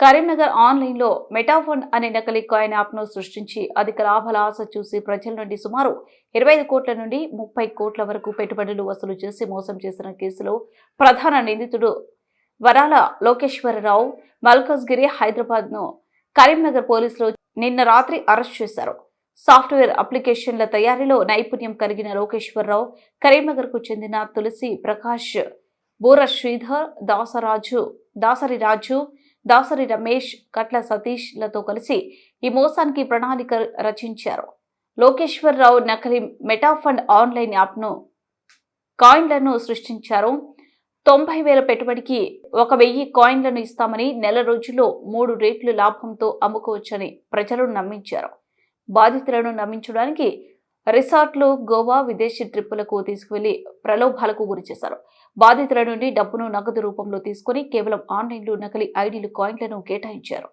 కరీంనగర్ ఆన్లైన్లో మెటాఫండ్ అనే నకలీ కాయిన్ యాప్ను సృష్టించి అధిక లాభాల ఆశ చూసి ప్రజల నుండి సుమారు ఇరవై ఐదు కోట్ల నుండి ముప్పై కోట్ల వరకు పెట్టుబడులు వసూలు చేసి మోసం చేసిన కేసులో ప్రధాన నిందితుడు వరాల లోకేశ్వరరావు మల్కజ్గిరి హైదరాబాద్ను కరీంనగర్ పోలీసులు నిన్న రాత్రి అరెస్ట్ చేశారు. సాఫ్ట్వేర్ అప్లికేషన్ల తయారీలో నైపుణ్యం కలిగిన లోకేశ్వరరావు కరీంనగర్కు చెందిన తులసి ప్రకాష్ బూర శ్రీధర్ దాసరాజు దాసరి రాజు దాసరి రమేష్ కట్ల సతీష్లతో కలిసి ఈ మోసానికి ప్రణాళిక రచించారు. లోకేశ్వరరావు నకలి మెటాఫండ్ ఆన్లైన్ యాప్ను కాయిన్లను సృష్టించారు. తొంభై వేల పెట్టుబడికి ఒక వెయ్యి కాయిన్లను ఇస్తామని నెల రోజుల్లో మూడు రేట్లు లాభంతో అమ్ముకోవచ్చని ప్రజలను నమ్మించారు. బాధితులను నమ్మించడానికి రిసార్ట్లు గోవా విదేశీ ట్రిప్పులకు తీసుకువెళ్ళి ప్రలోభాలకు గురిచేశారు బాధితుల నుండి డబ్బును నగదు రూపంలో తీసుకుని కేవలం ఆన్లైన్లో నకిలీ ఐడీలు కాయిన్లను కేటాయించారు.